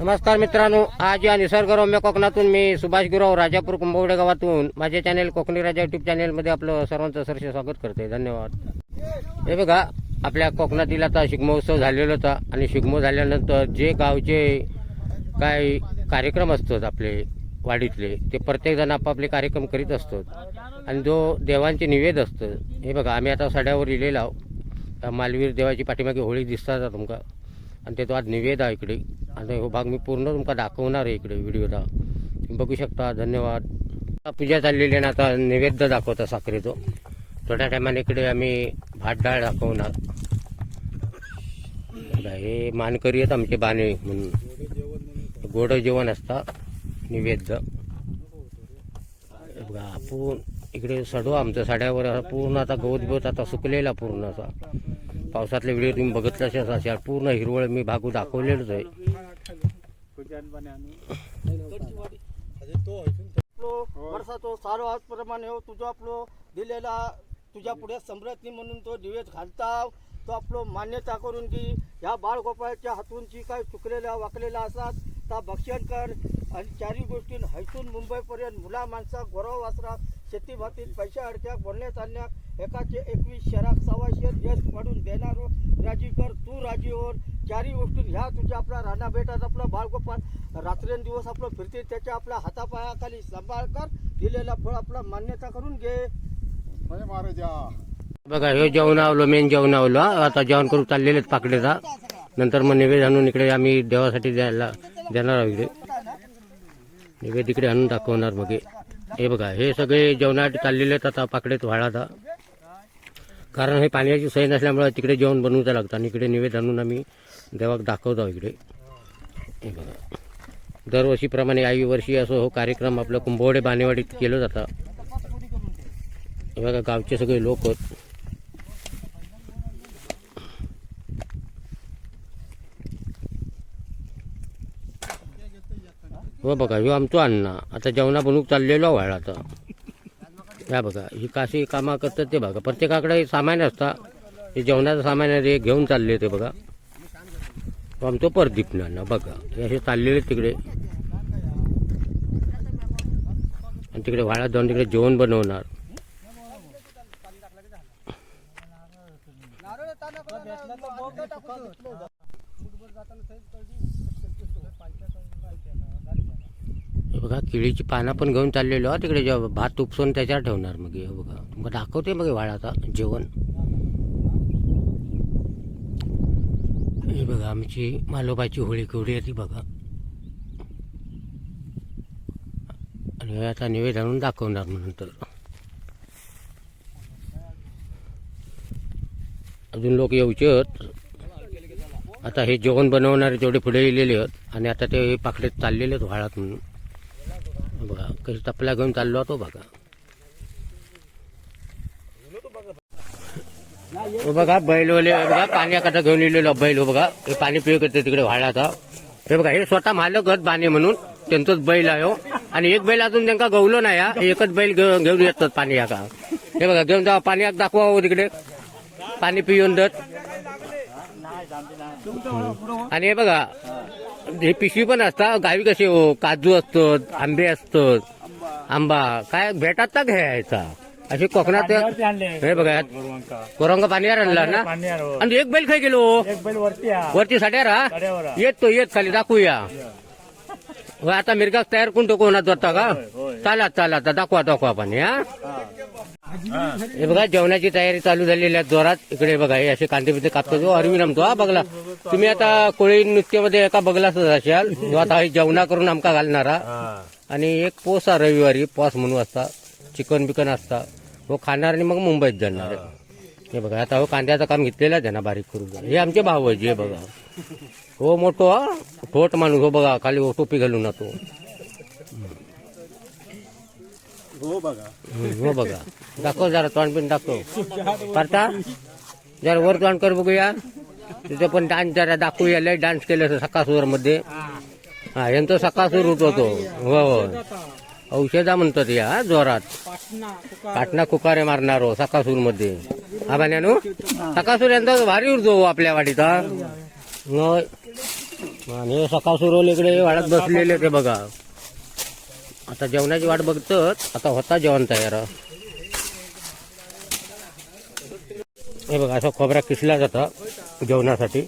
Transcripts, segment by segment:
नमस्कार मित्रांनो आज या निसर्गरम्य कोकणातून मी सुभाष गुराव राजापूर कुंभवडे गावातून माझे चॅनेल कोकणी राजा युट्यूब चॅनेलमध्ये आपलं सर्वांचं सरसे स्वागत करते धन्यवाद. हे बघा आपल्या कोकणातील आता शिगमोत्सव झालेला होता आणि शिगमो झाल्यानंतर जे गावचे काय कार्यक्रम असतात आपले वाडीतले ते प्रत्येकजण आपापले कार्यक्रम करीत असतात. आणि जो देवांचे निवेद असतं हे बघा आम्ही आता सड्यावर इलेलो आहोत त्या मालवीर देवाची पाठीमागे होळी दिसतात तुमका. आणि ते तो आज निवेद आहे इकडे. आणि हो भाग मी पूर्ण तुमका दाखवणार आहे इकडे व्हिडिओला. तुम्ही बघू शकता. धन्यवाद. पूजा चाललेली आहे ना आता नैवेद्य दाखवता साखरेचो. थोड्या टायमाने इकडे आम्ही भात डाळ दाखवणार. हे मानकरी आहेत आमचे बाणे म्हणून. गोड जेवण असता. निवेद्य. बघा आपण इकडे सडू आमचं साड्यावर. पूर्ण आता गवत बिवत आता सुकलेला पूर्ण असा. पावसातले व्हिडिओ तुम्ही बघितल्याच अशा पूर्ण हिरवळ मी भागू दाखवलेलंच आहे. आपलो वर्षाचो सारो आज प्रमाणे हो तुझो आपलो दिलेला तुझ्या पुढे समृद्धी म्हणून तो दिवेत घालता तो आपलो मान्यता करून की ह्या बाळगोपाळच्या हातून जी काय चुकलेल्या वाकलेल्या असतात त्या भक्षण कर. आणि चारही गोष्टीन हैसून मुंबईपर्यंत मुला माणसा गोरव वासरा शेती भातीत पैशा अडक्याक बोलण्या चालण्याक एकाचे एकवीस शराक सव्वाशे यश पडून देणारो राजी कर तू राजी होर चारी गोष्टी ह्या तुझ्या आपला राणा बेटात आपला बाळगोपाळ. रात्रंदिवस आपलं फिरते त्याच्या आपल्या हातापायाखाली सांभाळ कर दिलेला फळ आपला मान्यता करून घे. महाराजा. बघा हे जेवण आवलं मेन जेवण आवलं. आता जेवण करू चाललेलेच पाकडेचा नंतर मग निवेद आणून इकडे आम्ही देवासाठी द्यायला देणार आहोत इकडे. निवेद इकडे आणून दाखवणार मग हे. बघा हे सगळे जेवणात चाललेले आहेत आता पाकडेत व्हाळाचा कारण हे पाण्याची सोय नसल्यामुळे तिकडे जेवण बनवता लागतं आणि इकडे निवेद आणून आम्ही देवाक दाखवतो इकडे. हे बघा. दरवर्षीप्रमाणे आई वर्षी असं हो कार्यक्रम आपलं कुंभवडे बानेवाडीत केलं जातं. हे बघा गावचे सगळे लोक आहेत. हो बघा ह्यो आमचो अण्णा आता जेवणा बनवूक चाललेलो व्हायला आता. या बघा ही काशी कामा करतात ते बघा. प्रत्येकाकडे सामान असता. हे जेवणाचं सामान आहे घेऊन चालले ते बघा. आमचं परदीप ना बघा. हे असे चाललेले तिकडे. आणि तिकडे व्हाळा जाऊन तिकडे जेवण बनवणार. हे बघा केळीची पानं पण घेऊन चाललेलो हा तिकडे जेव्हा भात उपसून त्याच्यावर ठेवणार मग हे बघा. तुम्हाला दाखवते मग वाळाचा जेवण. हे बघा आमची मालोबाची होळी केवढी आहे ती बघा. आणि आता निवेद आणून दाखवणार म्हणून तर अजून लोक येऊचे आता हे जेवण बनवणारे तेवढे पुढे येलेले आहेत. आणि आता ते पाकडेत चाललेले आहेत व्हाळात म्हणून. बघा कधी तपला घेऊन चाललो तो बघा. हो बघा बैलवले बघा पाण्याकरता घेऊन येलेलो बैल हो बघा. हे पाणी पिऊ करते तिकडे व्हाळाचा हे बघा हे स्वतः मालक आहेत बाणे म्हणून. त्यांचंच बैल आहे हो. आणि एक बैल अजून त्यांना गवलो नाही हा. एकच बैल घेऊन घेऊन येतात पाणी याका हे बघा घेऊन जा पाणी दाखवा हो तिकडे. पाणी पिऊन देत. आणि हे बघा हे पिशवी पण असता गावी कसे हो? काजू असतात आंबे असतात. आंबा. काय भेटात का घ्यायचा असे कोकणात हे बघा. कोरंग पाणीवर आणला ना? आणि एक बैल खाय गेलो? एक बैल वरती वरती साड्यावर. येत तो येत खाली दाखवूया. होय, आता मिरगाक तयार कोणतो कोणात जाता का. चाला चाला आता दाखवा दाखवा पाणी हा हे बघा जेवणाची तयारी चालू झालेली आहे जोरात. इकडे बघा हे असे कांदे बिंदे कापतो जो अरविंद आमतो हा बघला. तुम्ही आता कोळी नृत्यामध्ये एका बघलाच असाल. जो आता हे जेवणा करून आमका घालणारा. आणि एक पोस हा रविवारी पॉस म्हणून असता. चिकन बिकन असता. हो खाणार आणि मग मुंबईत जाणार. हे. बघा आता हो कांद्याचं काम घेतलेलं आहे त्यांना बारीक करून. हे आमचे भाऊ आहे जे बघा. हो मोठो हा? ठोट माणूस हो बघा खाली हो टोपी घालून ना तो हो बघा. हो बघा. दाखव जरा तोंड पण दाखव. करता जरा वर तोंड कर बघूया. तिथे पण डान्स जरा दाखवूया लय डान्स केलं सकासूरमध्ये. हा यांचं सकासूर होतो तो हो हो. औषधा म्हणतात या जोरात. पाटणा कुकारे मारणार हो सकासूरमध्ये. हा बान्यानो? सकासूर यांचा भारी उरतो हो आपल्या होय. आणि सकाळ सुरू इकडे वाढत बसलेले ते बघा. आता जेवणाची वाट बघतच. आता होता जेवण तयार. हे बघा असा खोबरा किसला जाता जेवणासाठी.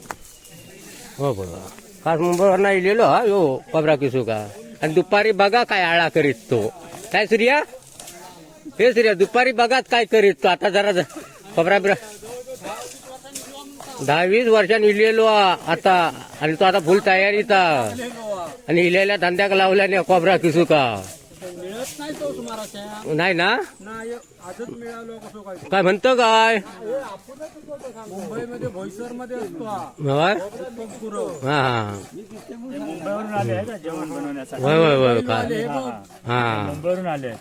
हो बघा. खास मुंबईवर नाही लिहिलो हा यो खोबरा किसू का? आणि दुपारी बघा काय आळा करीत तो. काय सूर्या? हे सूर्या दुपारी बघात काय करीत तो. आता जरा ज- खोबरा बिरा दहा वीस वर्षांनी इलेलो आता आणि तो आता फुल तयारीचा आणि इलेल्या धंद्याक लावल्याने कोबरा किसू का मिळत नाही तो सुमाराच्या नाही ना? नाही आजच मिळालो कसं काय काय म्हणतो काय? मुंबईमध्ये भोईसरमध्ये असतो हा होय हा. मुंबईवरून आले का जेवण बनवण्यासाठी होय होय होय काय? हा. मुंबईवरून आले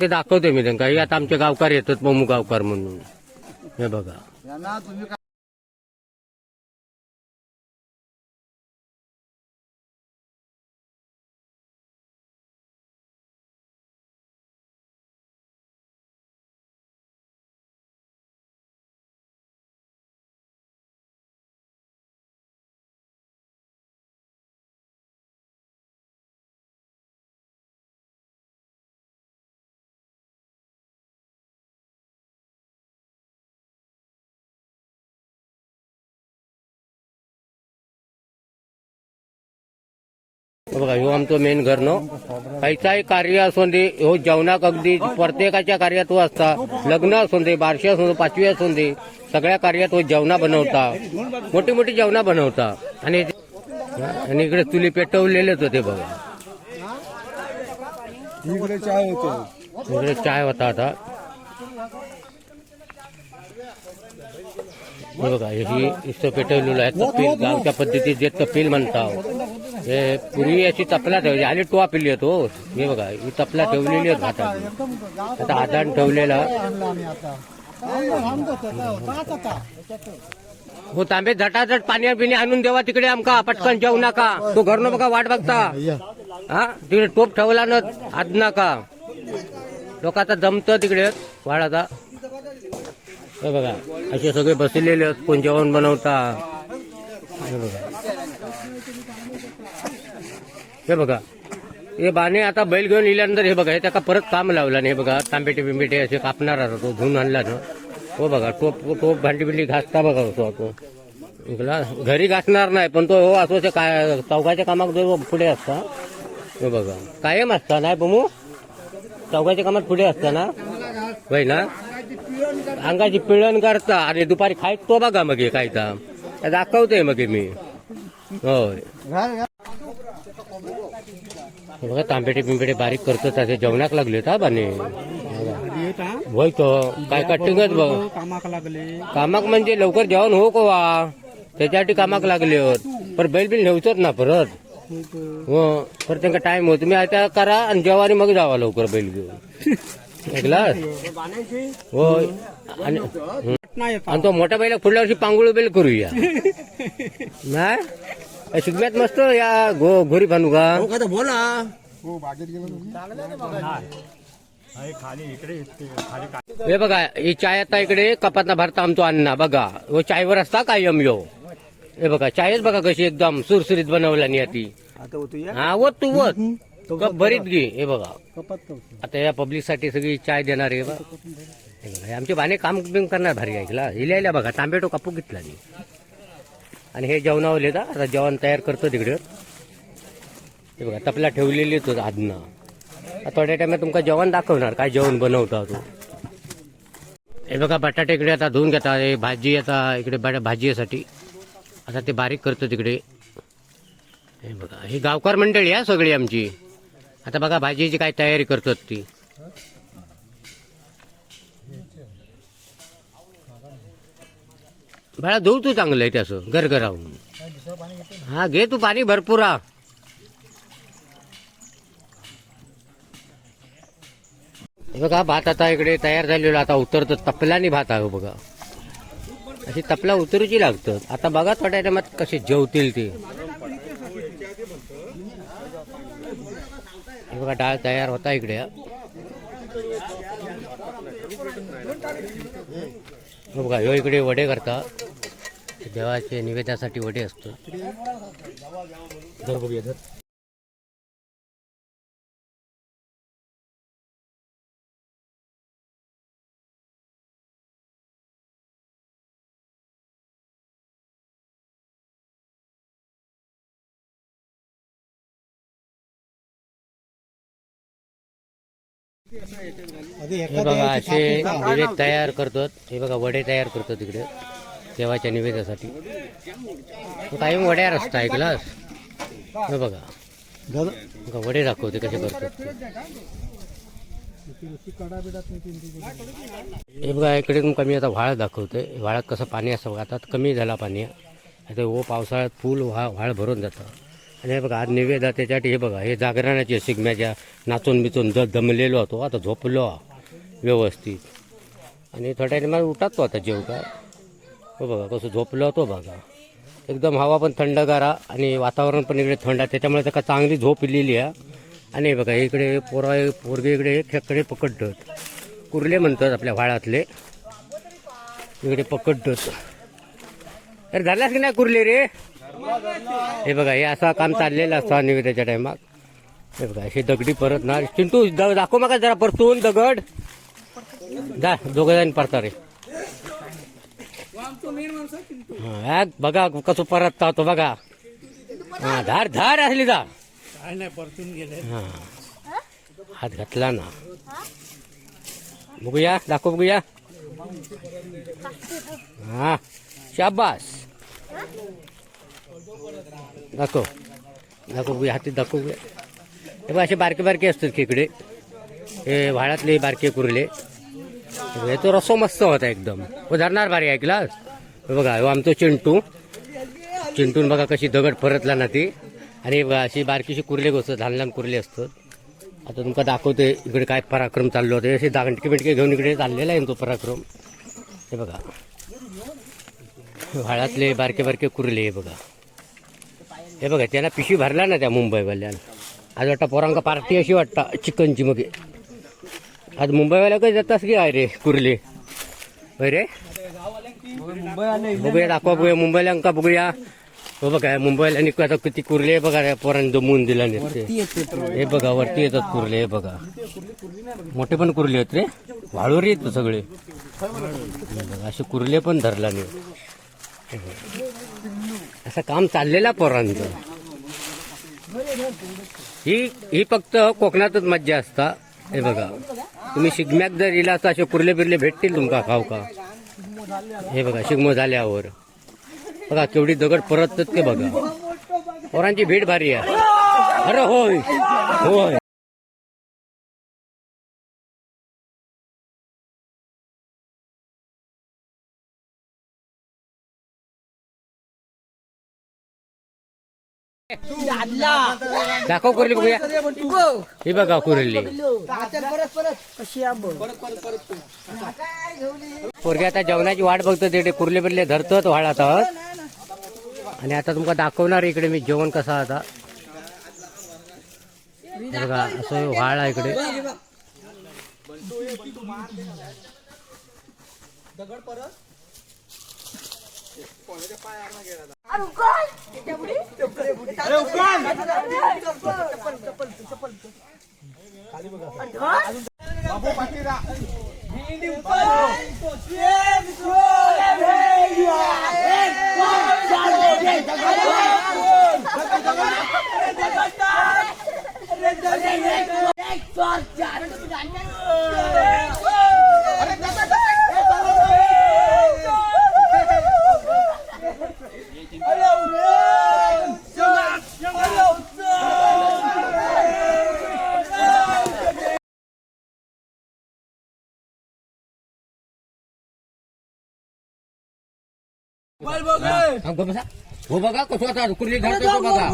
ते दाखवते मी त्यांना. आता आमचे गावकार येतात मग गावकार म्हणून. हे बघा. बघा ह्यो आमचं मेन घर नो खयचाही कार्य असून दे ह्यो जेवणाक अगदी प्रत्येकाच्या कार्यात हो असता. लग्न असून दे बारशी असून दे पाचवी असून दे सगळ्या कार्यात हो जेवणा बनवता. मोठी मोठी जेवणा बनवता. आणि आणि इकडे चुली पेटवलेलेच होते बघा. इकडे चाय होते. इकडे चाय होता आता. हे बघा ही इथं पेटवलेलं आहे. तपील गावच्या पद्धतीत जे तपील म्हणतात. हे पूर्वी अशी तपला ठेवली. आणि टोआ पिली तो हे. बघा ही तपला ठेवलेली आहे हातात आता. आदान ठेवलेला. हो तांबे झटाझट पाणी पिणी आणून देवा तिकडे आमका. पटकन जेवू नका. तो घरनं बघा वाट बघता? हा? तिकडे टोप ठेवला न आद नका. लोक आता जमतं तिकडे. वाडाचा हे बघा असे सगळे बसलेले आहेत, कोण जेवण बनवता. हे बघा. हे बघा. हे बाणे आता बैल घेऊन इल्यानंतर हे बघा हे त्याका परत काम लावला नाही बघा. तांबेटे बिंबेटे असे कापणार आता तो धुवून आणला ना हो बघा टोप टोप भांडी बिंडी घासता बघा होतो तो. इकडला घरी घासणार नाही पण तो हो असो काय चौकाच्या कामात जो पुढे असता हे बघा. कायम असता नाही बमू? चौकाच्या कामात पुढे असता ना? वय ना? अंगाची पिळण करता आणि दुपारी खायत तो बघा मग हे कायचा दाखवतोय मग मी. होय. बघा तांबेटे पिंबेटे बारीक करतो त्याचे जेवणाक लागले हा बाने. होय तो काय कटिंगच बघ. कामाक लागले कामाक म्हणजे लवकर जेवण हो कोवा? त्याच्यासाठी कामाक लागले होत पण बैल बिल नेवचोच ना परत. हो परत त्यांना टाइम हो. तुम्ही आता करा आणि जेवा आणि मग जावा लवकर बैल घेऊन. ऐकला होय. हं. आणि तो मोठ्या बैला पुढल्या वर्षी पांगुळ बेल करूया. नाही शिगम्यात मस्त या गो घोरी बांधू का बोला. हो बागेत गेलो तुम्ही आहे खाली इकडे इथे खाली का- हे बघा ही चाय आता इकडे कपातना भरता आमचो अण्णा बघा. व चायवर असता कायम यो. हे बघा चायच बघा कशी एकदम सुरसुरीत बनवला नी ती हा वत तू वत कप भरीत घे हे बघा. कपात आता या पब्लिकसाठी सगळी चाय देणार आहे बा हे बघा, हे आमचे बाने काम बिम करणार भारी ऐकला हिल्याला बघा तांबेटो कापू घेतला नी. आणि हे जेवणावले का? आता जेवण तयार करतो तिकडे. हे बघा तपला ठेवलेली तो आदना थोड्या टायमात तुमका जेवण दाखवणार काय जेवण बनवता तो. हे बघा बटाटे इकडे आता धुवून घेता हे भाजी आता इकडे बटा- भाजीसाठी. आता ते बारीक करतो तिकडे. हे बघा ही गावकार मंडळी आहे सगळी आमची. आता बघा भाजीची काय तयारी करतात ती. बाळा धुव तू चांगलं आहे त्याचं गरगरावून हा घे तू पाणी भरपूर आ बघा भात आता इकडे तयार झालेला आता उतरतो. तपल्याने भात आहे हो बघा. अशी तपला उतरूची लागतं आता बघा थोड्या टायमात कसे जेवतील ते. बघा डाळ तयार होता इकडे. हो बघा ह्यो इकडे वडे करता. देवाचे निवेद्यासाठी वडे असतो. धर बघूया धर. हे बघा असे निवेद तयार करतात. हे बघा वडे तयार करतो तिकडे देवाच्या निवेदासाठी कायम वड्यार असतं ऐकलास हे बघा. बघा वडे दाखवते कसे करतात हे बघा इकडे तुमका मी आता व्हाळ दाखवतोय. व्हाळात कसं पाणी असतं बघा आता कमी झाला पाणी. आता हो पावसाळ्यात फुल व्हा व्हाळ भरून जातं. आणि हे बघा आज निवेदा त्याच्यासाठी हे बघा हे जागरणाचे शिगम्याच्या नाचून बिचून ज दमलेलो होतो आता झोपलो व्यवस्थित. आणि थोड्या मला उठात तो आता जेव का? हो बघा कसं झोपलो होतो बघा. एकदम हवा पण थंडगारा आणि वातावरण पण इकडे थंड आहे त्याच्यामुळे त्याला चांगली झोप इलेली आहे. आणि बघा इकडे पोरा पोरगे इकडे खेकडे पकडतात. कुर्ले म्हणतात आपल्या व्हाळातले. इकडे पकडतात. अरे झालास की नाही कुर्ले रे? हे बघा हे असं काम चाललेलं असतं निवेदाच्या टायमात. हे बघा अशी दगडी परत ना. चिंटू द- दाखव मग जरा परतून दगड. जा दोघ जण परता रे. हा, हा, बघा कसं परत तो बघा. हा धार धार असली जा. हा. हात घातला ना. बघूया दाखव बघूया. हा. शाबास. दाखव. दाखव बघूया हाती दाखव हे बघ असे बारके बारके असतात खेकडे. हे व्हाळातले बारके कुर्ले. हे तो रस्सो मस्त होता एकदम. हो, धरणार बारी ऐकलास हे बघा हो आमचं चिंटू. चिंटून बघा कशी दगड परतला ना ती. आणि अशी बारकीशी कुर्ले गोष्ट लहान लहान कुर्ले असतात. आता तुमका दाखवते इकडे काय पराक्रम चाललो होते. असे दागंटके बिंडके घेऊन इकडे चाललेला आहे तो पराक्रम. हे बघा. व्हाळातले बारके बारके कुर्ले हे बघा. हे बघा त्याला पिशवी भरला ना त्या मुंबईवाल्यानं. आज वाटतं पोरांका पार्टी अशी वाटतं चिकनची मग. आज मुंबईवाल्या काही जातास की आहे रे कुर्ले? होय रे? बघूया दाखवा बघूया मुंबईला बघूया. हो बघा मुंबईला आता किती कुर्ले बघा रे पोरांनी जमवून दिला नाही हे बघा वरती येतात कुर्ले हे बघा. मोठे पण कुर्ले आहेत रे. वाळूर येत सगळे. बघा, असे कुर्ले पण धरला नाही. असं काम चाललेलं पोरांचं. ही ही फक्त कोकणातच मज्जा असता. हे बघा. तुम्ही शिगम्यात जर इला असता असे कुर्ले बिरले भेटतील तुमका खाऊ का? हे बघा शिगमो झाल्यावर. बघा केवढी दगड परततात ते बघा. पोरांची भेट भारी आहे. अरे होय. होय. दाखव कुर्ली बघूया. हे बघा कुर्ली. पोरगे आता जेवणाची वाट बघतो तिकडे कुर्ले बिर्ले धरतात वाळात आणि आता तुमका दाखवणार इकडे मी जेवण कसं आता. बघा असं व्हाळ आहे इकडे. हा, Hey, you are. Hey, come on, come on, come on, come on. गं बसा. हो बघा कसं आता कुर्ली धरतो तो बघा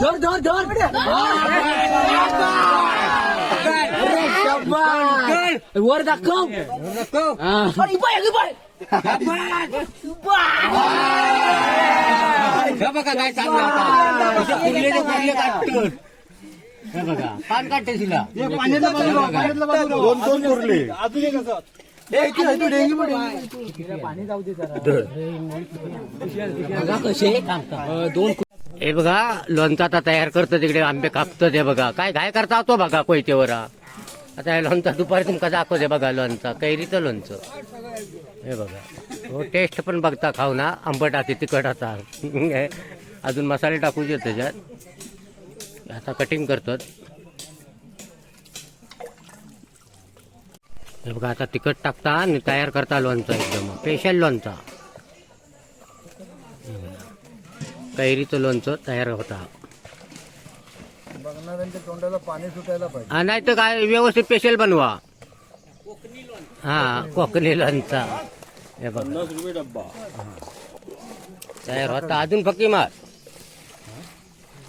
वर दाखव नको. हे बघा काय चाललं आता इथे कुर्लेचे कुर्ले काढतो हे बघा पान काढते तिला दोन दोन कुर्ले बघा कसे अं, दोन हे बघा लोणचं आता तयार करतं तिकडे आंबे कापतो ते बघा. काय घाय करता तो बघा कोयतेवर. आता लोणचा दुपारी तुमका दाखवते बघा लोणचा कैरीचं लोणचं. हे बघा. हो टेस्ट पण बघता खाऊ ना. आंबट आता तिखट आता. हे, अजून मसाले टाकू दे त्याच्यात. आता कटिंग करतात. हे बघा आता तिखट टाकता आणि तयार करता लोणचं एकदम. स्पेशल लोणचं. कैरीचं लोणचं तयार होता. बघणाऱ्यांच्या तोंडाला पाणी सुटायला पाहिजे. हा नाही तर काय व्यवस्थित स्पेशल बनवा. हा कोकणी लोणचा. हे बघा. तयार होता. अजून फक्त मार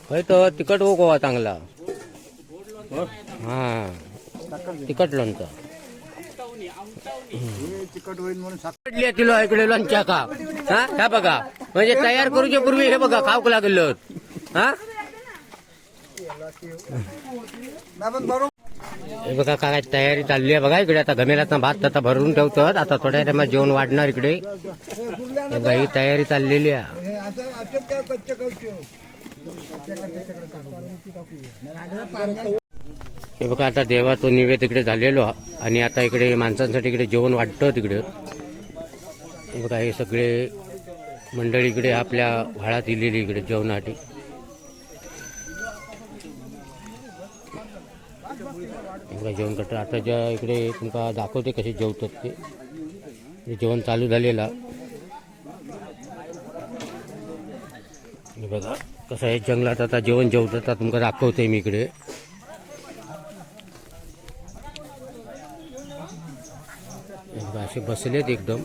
होय तो तिखट हो गोवा चांगला हा. तिखट लोणचं. किलो इकडे लोणच्या का हा? ह्या बघा. म्हणजे तयार करूच्या पूर्वी हे बघा खाऊक लागलं. हा? हे बघा काय तयारी चालली आहे बघा इकडे. आता गमेलाचा भात आता भरून ठेवतात. आता थोड्या टायमात जेवण वाढणार इकडे. बघा ही तयारी चाललेली आहे. हे बघा आता देवा तो निवेद इकडे झालेलो हा. आणि आता इकडे माणसांसाठी इकडे जेवण वाटतं तिकडे. हे बघा हे सगळे मंडळी इकडे आपल्या व्हाळात दिलेली इकडे जेवणासाठी. बघा जेवण करतात. आता ज्या इकडे तुमका दाखवते कसे जेवतात ते. जेवण चालू झालेला बघा कसं आहे जंगलात आता जेवण जेवतात आता तुमका दाखवते मी इकडे हे बघा, असे बसलेत एकदम.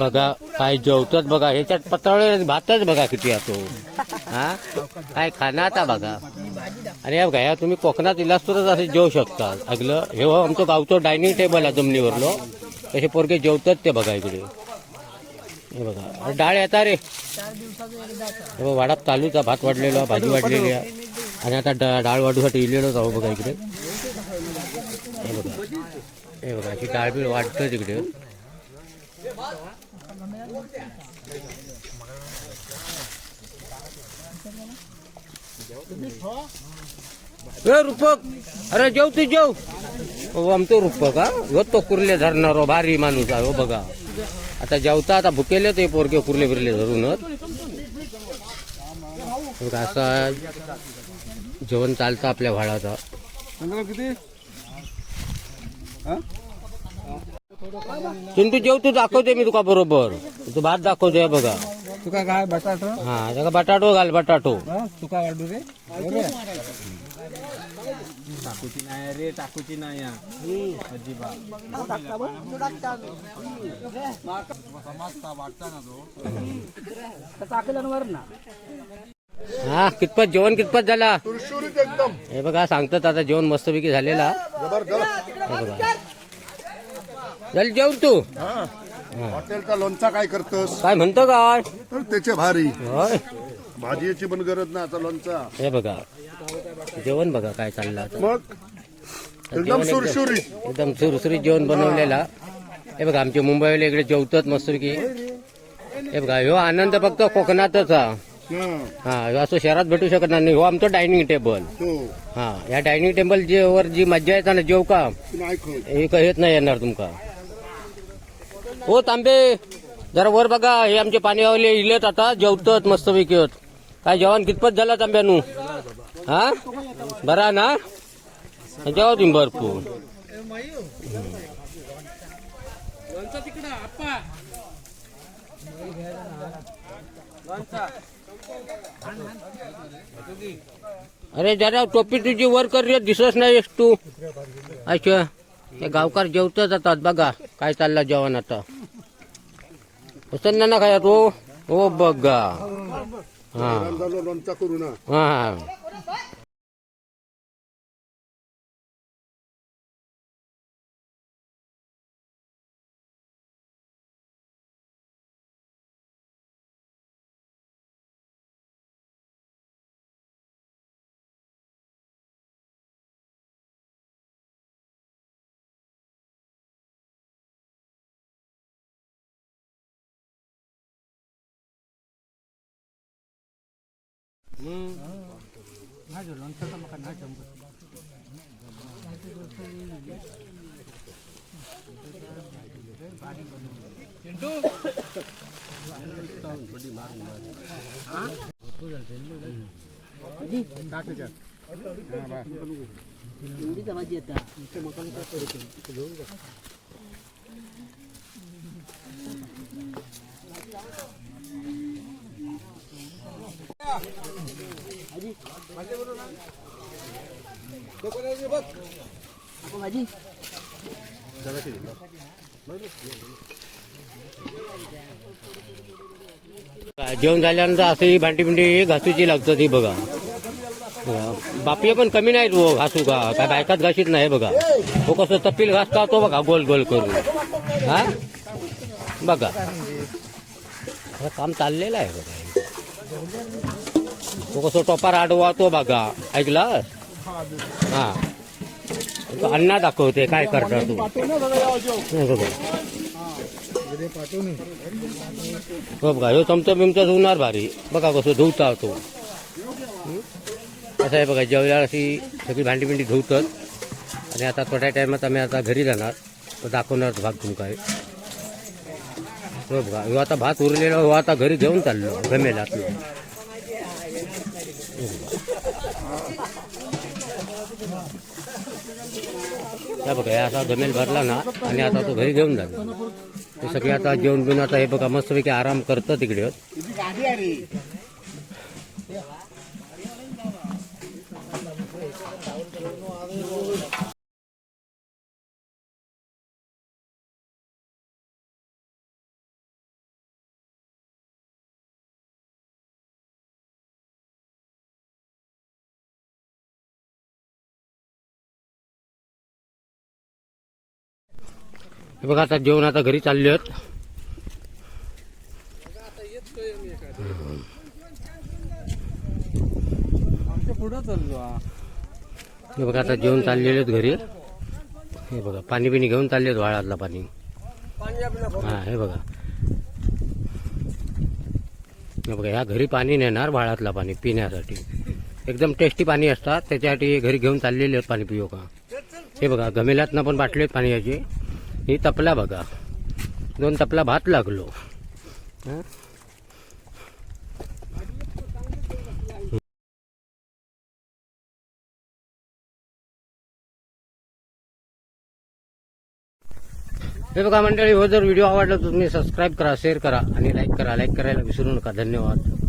बघा काय जेवतात बघा ह्याच्यात पत्रावळे भातच बघा किती असतो हा? काय खाना आता बघा. आणि हे बघा ह्या तुम्ही कोकणात इलास तरच असे जेवू शकता. अगलं हे हो आमचं गावचं डायनिंग टेबल आहे जमिनीवरलो. तसे पोरगे जेवतात ते बघा इकडे. हे बघा. अरे डाळ येता रे. हे वाडात चालूच आहे भात वाढलेला भाजी वाढलेली आहे. आणि आता डा- डाळ वाढूसाठी इलेलोच आहो बघा इकडे. हे बघा. हे बघा अशी डाळ बीळ वाढतं तिकडे. ए रुपक. अरे जेव तू जेव. हो आमचं रुपक हा? हो तो कुर्ले धरणारो भारी माणूस आहे हो बघा. आता जेवता आता भुकेले ते पोरगे कुर्ले बिरले धरूनच. असं जेवण चालतं आपल्या किती? चिंटू जेव तू दाखवते मी तुका बरोबर. तू भात दाखवते बघा. तुका काय बटाट? हा त्याला बटाटो घाल बटाटो. तुका वाढू रे. टाकूची नाही रे टाकूची नाही हा. कितपत जेवण कितपत झाला? हे बघा सांगतात आता जेवण मस्तपैकी झालेला. चल जेवण तू. हॉटेलचा लोणचा काय करतोस? काय म्हणतो काय? तर त्याचे भारी. होय. भाजीची पण गरज ना आता लोणचा. हे बघा. जेवण बघा काय चाललं आता. मग? एकदम सुरसुरीत एकदम सुरसुरीत जेवण बनवलेला. हे बघा आमचे मुंबईला इकडे जेवतात मस्तपैकी. हे बघा ह्यो आनंद फक्त कोकणातच हा. हा, ह्यो असं शहरात भेटू शकत नाही. हो आमचं डायनिंग टेबल. हो. हा या डायनिंग टेबल जे वर जी मज्जा येतात ना जेव का खात. हे काही येत नाही येणार तुमका. हो तांबे जरा वर बघा हे आमचे पाणीवाले इलेत आता जेवतात मस्तपैकी होत काय जेवण कितपत झाला तांब्यानू? हा? बरा ना? जेवा तुम्ही भरपूर. अरे जरा टोपी तुझी वर कर दिसत नाही तू. अच्छा. हे गावकार जेवतच जातात बघा काय चाललं जेवण आता. पसंत ना काय तो हो. बघा हा. झालं लोणचा करू ना हा जेवण झाल्यानंतर असं ही भांडी बिंडी घासूची लागतं ती बघा. बघा. पण कमी नाहीत हो घासू का? काय बायकात घाशीत नाही बघा. तो कसं तपील घासता तो बघा गोल गोल करून. हा? बघा. काम चाललेलं आहे बघा. तो कसं टोपार आडवा तो बघा ऐकला? हा. तो अण्णा दाखवते काय करता तू. बघा हो बघा ह्यो चमचा बिमचा धुवणार भारी. बघा कसं धुवता तो. असं आहे बघा जेवल्यावर अशी सगळी भांडी बिंडी धुवतात. आणि आता थोड्या टायमात आम्ही आता घरी जाणार. तो दाखवणार भाग तुमका हो. बघा ह्यो आता भात उरलेला हो आता घरी घेऊन चाललो गमेल आपलं बघा हे असा जमेल भरला ना आणि आता तो घरी घेऊन जातो ते सगळे आता जेवण बिवून आता हे बघा मस्तपैकी आराम करतं तिकडे. हे बघा आता जेवण आता घरी चालले आहेत. हे बघा आता जेवण चाललेले आहेत घरी. हे बघा पाणी बिणी घेऊन चालले आहेत वाळातला पाणी. हा हे बघा. हे बघा ह्या घरी पाणी नेणार वाळातला पाणी पिण्यासाठी. एकदम टेस्टी पाणी असतात त्याच्यासाठी घरी घेऊन चाललेले आहेत पाणी पिऊ का हे बघा गमेल्यातनं पण बाटले आहेत पाण्याची ही तपला बघा. दोन तपला भात लागलो. हे बघा मंडळी हो जर व्हिडिओ आवडला तर तुम्ही सबस्क्राईब करा शेअर करा आणि लाईक करा. लाईक करायला विसरू नका. धन्यवाद.